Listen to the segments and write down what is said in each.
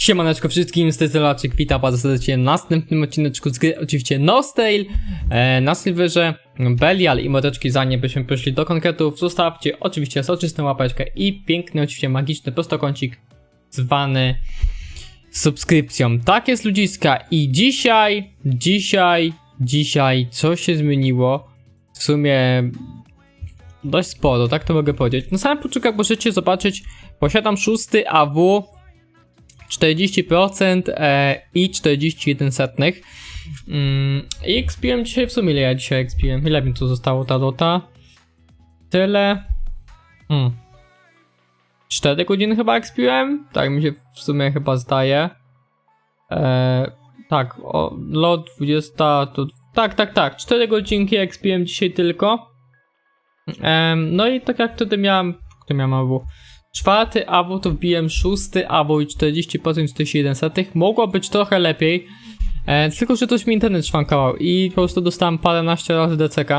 Siemaneczko wszystkim, z tej Zelaczyk, witam bardzo serdecznie w następnym odcineczku z gry, oczywiście Nostale, e, na Silverze, Belial i mordeczki, zanim byśmy poszli do konkretów, zostawcie oczywiście soczystą łapeczkę i piękny, oczywiście magiczny prostokącik zwany subskrypcją. Tak jest ludziska. I dzisiaj, dzisiaj, dzisiaj coś się zmieniło, w sumie dość sporo, tak to mogę powiedzieć. Na samym początku, jak możecie zobaczyć, posiadam szósty AW, 40% e, i 41 setnych. Mm, I expiłem dzisiaj w sumie ile ja dzisiaj expiłem? Ile mi tu zostało ta dota? Tyle. Hmm. 4 godziny chyba expiłem? Tak mi się w sumie chyba zdaje. E, tak, o, lot 20 to... Tak, tak, tak. 4 godzinki expiłem dzisiaj tylko. No i tak jak wtedy miałem... Kto miałem AW? Czwarty AW to wbiłem szósty AW i 40% 41 setych. Mogło być trochę lepiej. E, tylko, że coś mi internet szwankował i po prostu dostałem paręnaście razy DCK.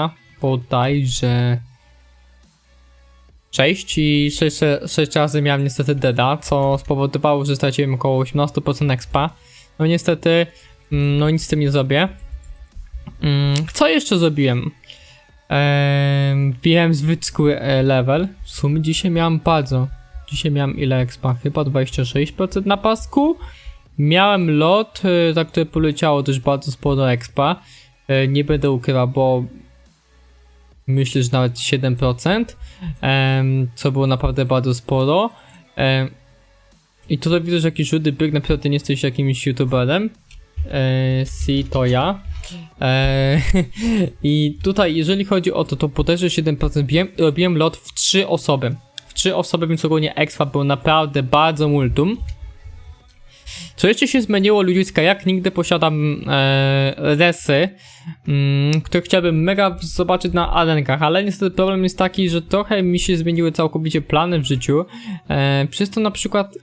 Bodajże... 6 i 6, 6 razy miałem niestety deda, co spowodowało, że straciłem około 18% expa. No niestety, mm, no nic z tym nie zrobię. Mm, Co jeszcze zrobiłem? Eee, wbiłem zwykły e, level. W sumie dzisiaj miałem bardzo. Dzisiaj miałem ile expa? Chyba 26% na pasku. Miałem lot, e, za które poleciało też bardzo sporo expa. E, nie będę ukrywał, bo myślę, że nawet 7%, em, co było naprawdę bardzo sporo. I tutaj widzę, że jakiś rudy byk, naprawdę nie jesteś jakimś youtuberem. Si, to ja. E, I tutaj, jeżeli chodzi o to, to bodajże 7% biłem, robiłem lot w 3 osoby. W 3 osoby, więc ogólnie expa był naprawdę bardzo multum. Co jeszcze się zmieniło, ludziska, jak nigdy posiadam e, resy, mm, które chciałbym mega zobaczyć na arenkach, ale niestety problem jest taki, że trochę mi się zmieniły całkowicie plany w życiu, e, przez to na przykład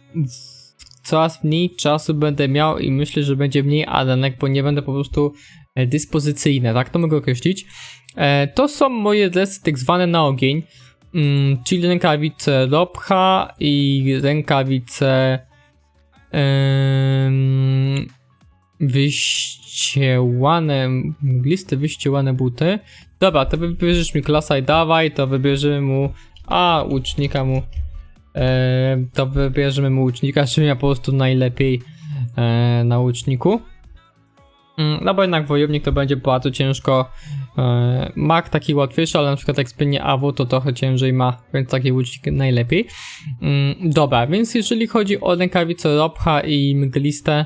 coraz mniej czasu będę miał i myślę, że będzie mniej arenek, bo nie będę po prostu e, dyspozycyjny, tak to mogę określić. E, to są moje resy tak zwane na ogień, mm, czyli rękawice Robcha i rękawice wyściełane, mgliste wyściełane buty. Dobra, to wybierzesz mi klasa i dawaj, to wybierzemy mu, a łucznika mu, to wybierzemy mu łucznika, miał po prostu najlepiej e, na łuczniku. Mm, No bo jednak wojownik to będzie bardzo ciężko. E, Mak taki łatwiejszy, ale na przykład jak spłynie AW to trochę ciężej ma, więc taki łucznik najlepiej. Mm, Dobra, więc jeżeli chodzi o rękawice Robcha i mgliste,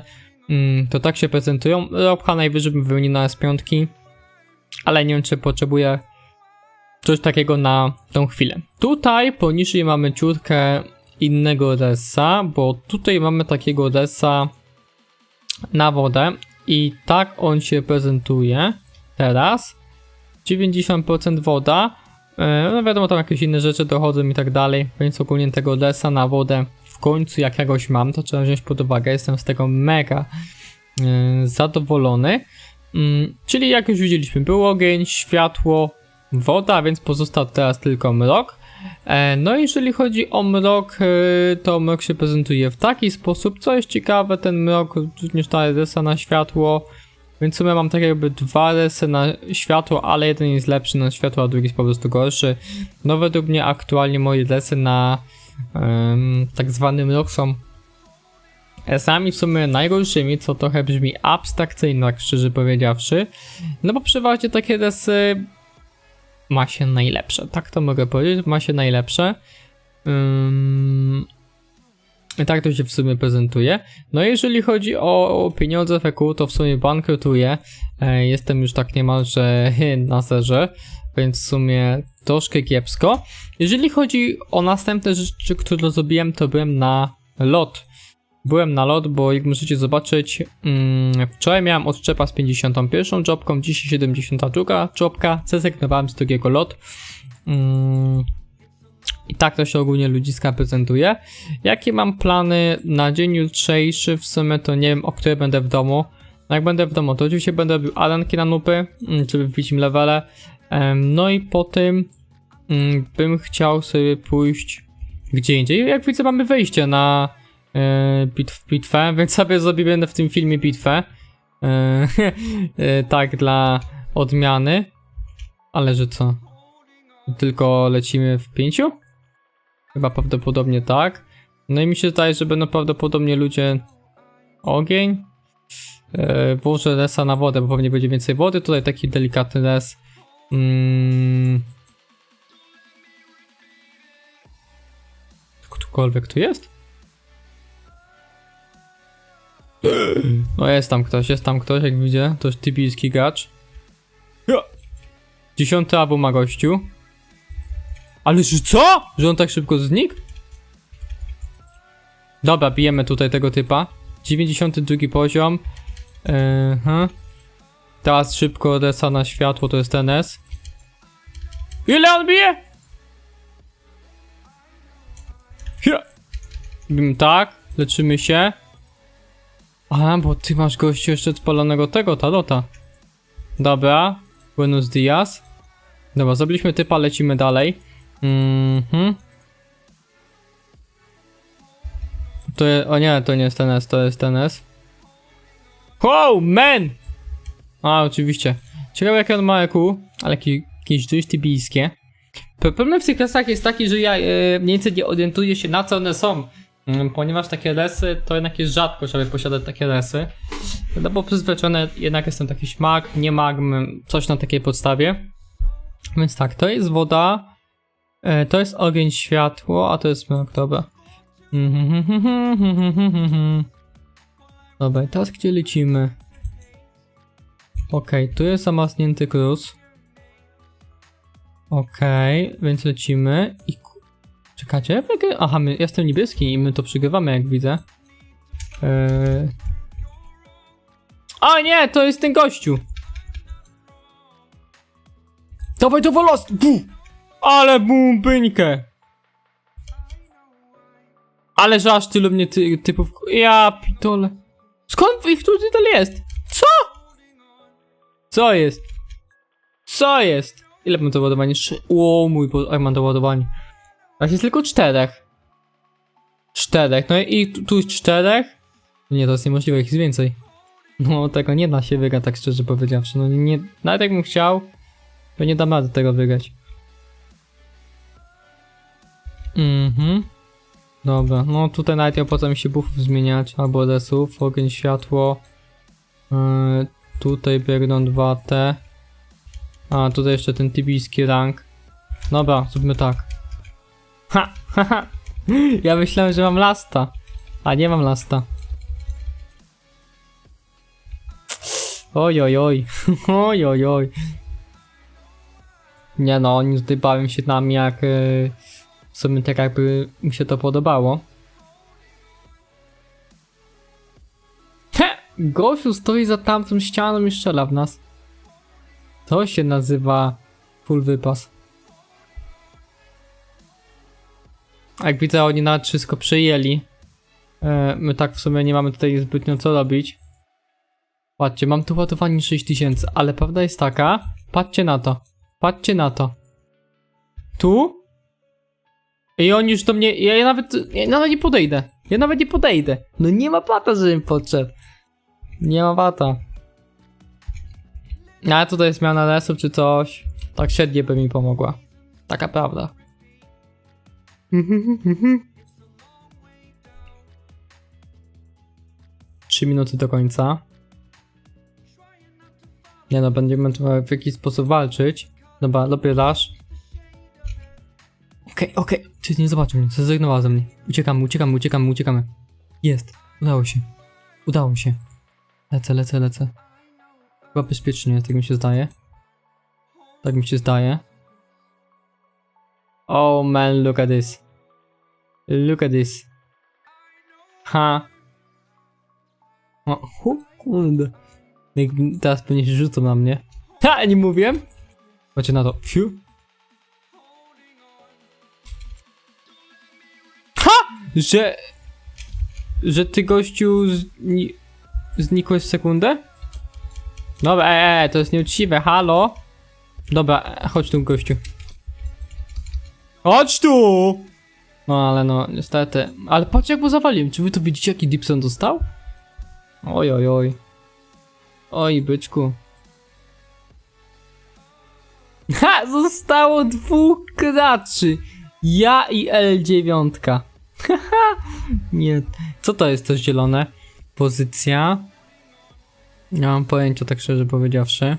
mm, to tak się prezentują. Robcha najwyżej bym wymienił na S5, ale nie wiem czy potrzebuję coś takiego na tą chwilę. Tutaj poniżej mamy ciutkę innego resa, bo tutaj mamy takiego resa na wodę i tak on się prezentuje teraz. 90% woda, e, no wiadomo tam jakieś inne rzeczy dochodzą i tak dalej, więc ogólnie tego desa na wodę w końcu jakiegoś mam, to trzeba wziąć pod uwagę, jestem z tego mega e, zadowolony. Mm, czyli jak już widzieliśmy, był ogień, światło, woda, więc pozostał teraz tylko mrok. E, No jeżeli chodzi o mrok, e, to mrok się prezentuje w taki sposób, co jest ciekawe, ten mrok również ta desa na światło, więc w sumie mam tak jakby dwa resy na światło, ale jeden jest lepszy na światło, a drugi jest po prostu gorszy. No według mnie aktualnie moje resy na em, tak zwany mrok są resami w sumie najgorszymi, co trochę brzmi abstrakcyjnie, tak szczerze powiedziawszy. No bo przeważnie takie resy ma się najlepsze, tak to mogę powiedzieć, ma się najlepsze. I tak to się w sumie prezentuje. No jeżeli chodzi o, pieniądze FQ, to w sumie bankrutuję. E, jestem już tak niemalże na zerze, więc w sumie troszkę kiepsko. Jeżeli chodzi o następne rzeczy, które zrobiłem, to byłem na lot. Byłem na lot, bo jak możecie zobaczyć, mm, wczoraj miałem odczepa z 51 jobką, dzisiaj 72 jobka, zrezygnowałem z drugiego lot. Mm, i tak to się ogólnie ludziska prezentuje. Jakie mam plany na dzień jutrzejszy? W sumie to nie wiem, o której będę w domu. No Jak będę w domu, to oczywiście będę robił arenki na nupy, mm, żeby wbić im levele. No i po tym mm, bym chciał sobie pójść gdzie indziej. Jak widzę, mamy wejście na bitw, bitwę, więc sobie zrobimy w tym filmie bitwę. E, e, tak, dla odmiany. Ale że co? Tylko lecimy w pięciu? Chyba prawdopodobnie tak. No i mi się zdaje, że będą prawdopodobnie ludzie ogień. E, włożę lesa na wodę, bo pewnie będzie więcej wody. Tutaj taki delikatny les. Mm. Ktokolwiek tu jest? No jest tam ktoś, jest tam ktoś, jak widzę. To jest tybijski gacz. Dziesiąty abu ma gościu. Ale że co? Że on tak szybko znikł? Dobra, bijemy tutaj tego typa. 92 poziom. Yy, Teraz szybko desa na światło, to jest NS. Ile on bije? Tak, leczymy się. A, bo ty masz gościu jeszcze spalonego tego, talota. Dobra, buenos dias. Dobra, zrobiliśmy typa, lecimy dalej. Mhm. To je, o nie, to nie jest TNS, to jest TNS. Wow, man! A, oczywiście. Ciekawe jakie on ma EQ, ale jakie- jakieś dość tybijskie. Problem w tych lesach jest taki, że ja e, mniej więcej nie orientuję się na co one są. Mm, Ponieważ takie lesy to jednak jest rzadko, żeby posiadać takie lesy. No bo przyzwyczajony jednak jestem taki śmak, nie magm, coś na takiej podstawie. Więc tak, to jest woda, e, to jest ogień, światło, a to jest mrok, dobra. Dobra, teraz gdzie lecimy? Okej, tu jest zamarznięty krus. Okej, więc lecimy i... wygry- Aha, my, jestem niebieski i my to przygrywamy, jak widzę. Eee... O nie, to jest ten gościu! Dawaj wolos! Bu! Ale bumbyńkę! Ale że aż tylu mnie ty, typów... Ja pitole. Skąd ich tu tyle jest? Co? Co jest? Co jest? Ile mam to ładowanie? O mój Boże, jak mam to A jest tylko czterech. Czterech, no i tu, tu czterech? Nie, to jest niemożliwe, ich jest więcej. No, tego nie da się wygrać, tak szczerze powiedziawszy. No nie, nawet jakbym chciał, to nie dam rady tego wygrać. Mhm. Dobra, no tutaj nawet nie opłaca mi się buffów zmieniać, albo lesów, ogień, światło. Yy, tutaj biegną 2T. A, tutaj jeszcze ten tybijski rank. Dobra, zróbmy tak. Ha, ha, ha. Ja myślałem, że mam lasta. A nie mam lasta. Oj, oj, oj. Oj, oj, oj. Nie no, oni tutaj bawią się nami jak... Yy, w sumie tak jakby mi się to podobało. He! Gościu stoi za tamtą ścianą i strzela w nas. To się nazywa full wypas. Jak widzę, oni nawet wszystko przejęli. E, my tak w sumie nie mamy tutaj zbytnio co robić. Patrzcie, mam tu ładowanie 6000, ale prawda jest taka, patrzcie na to, patrzcie na to. Tu? I on już do mnie, ja, ja nawet, ja nawet nie podejdę, ja nawet nie podejdę. No nie ma pata, żebym podszedł. Nie ma pata. No, A tutaj zmiana lesów czy coś, tak średnie by mi pomogła. Taka prawda. Trzy minuty do końca. Nie no, będziemy w jakiś sposób walczyć. Dobra, robię dash. Okej, okej, czy nie zobaczył mnie, zrezygnowała ze mnie. Uciekamy, uciekamy, uciekamy, uciekamy. Jest, udało się. Udało się. Lecę, lecę, lecę. Chyba bezpiecznie tak mi się zdaje. Tak mi się zdaje. Oh man, look at this. Look at this. Ha. O, o kurde. Jak teraz pewnie się rzucą na mnie. Ha, nie mówiłem? Chodźcie na to. Fiu. Ha! Że... Że ty gościu zni... znikłeś w sekundę? Dobra, e, e, to jest nieuczciwe, halo? Dobra, e, chodź tu gościu. Chodź tu! No ale no, niestety. Ale patrz jak mu zawaliłem. Czy wy to widzicie jaki Dipson dostał? Oj, oj, oj. Oj, byczku. Ha! Zostało dwóch graczy. Ja i L9. Haha. Nie. Co to jest to zielone? Pozycja. Nie mam pojęcia, tak szczerze powiedziawszy.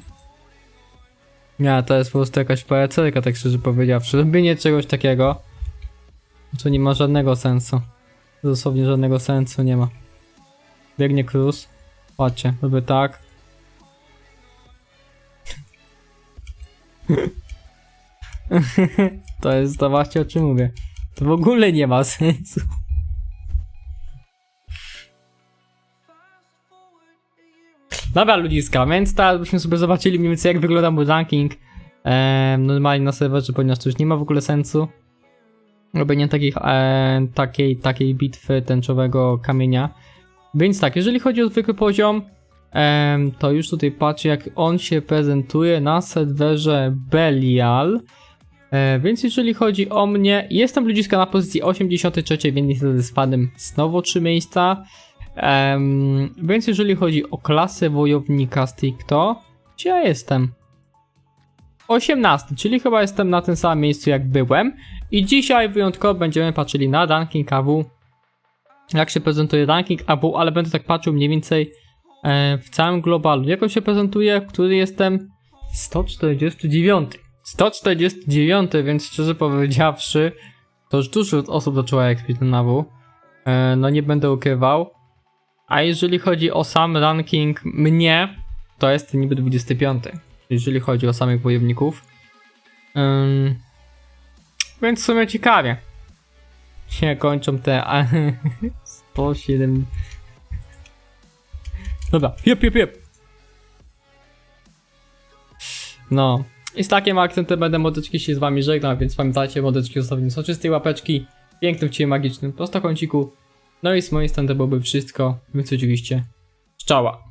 Nie, to jest po prostu jakaś poecelka, tak szczerze powiedziawszy. Robienie czegoś takiego. To nie ma żadnego sensu. Dosłownie żadnego sensu nie ma. Biegnie Cruz. Patrzcie, robię tak. to jest to właśnie o czym mówię. To w ogóle nie ma sensu. Dobra ludziska, więc teraz byśmy sobie zobaczyli mniej więcej jak wygląda mój ranking em, normalnie na serwerze, ponieważ to już nie ma w ogóle sensu robienie takich, e, takiej, takiej bitwy tęczowego kamienia. Więc tak, jeżeli chodzi o zwykły poziom, em, to już tutaj patrzę jak on się prezentuje na serwerze Belial. E, więc jeżeli chodzi o mnie, jestem ludziska na pozycji 83, więc niestety spadłem znowu o 3 miejsca. Em, więc jeżeli chodzi o klasę wojownika stricto, gdzie ja jestem? 18, czyli chyba jestem na tym samym miejscu jak byłem. I dzisiaj wyjątkowo będziemy patrzyli na ranking AW. Jak się prezentuje ranking AW, ale będę tak patrzył mniej więcej e, w całym globalu. Jak on się prezentuje, który jestem 149. 149, więc szczerze powiedziawszy, to już dużo osób zaczęło jak ten AW. E, no nie będę ukrywał. A jeżeli chodzi o sam ranking mnie, to jest niby 25. Jeżeli chodzi o samych wojowników. Ym, więc w sumie ciekawie. Się kończą te a, 107. Dobra, jep, jep, jep. No. I z takim akcentem będę modeczki się z wami żegnał, więc pamiętajcie modeczki zostawić soczystej łapeczki, pięknym cię magicznym prostokąciku. No i z mojej strony to byłoby wszystko, więc oczywiście szczała.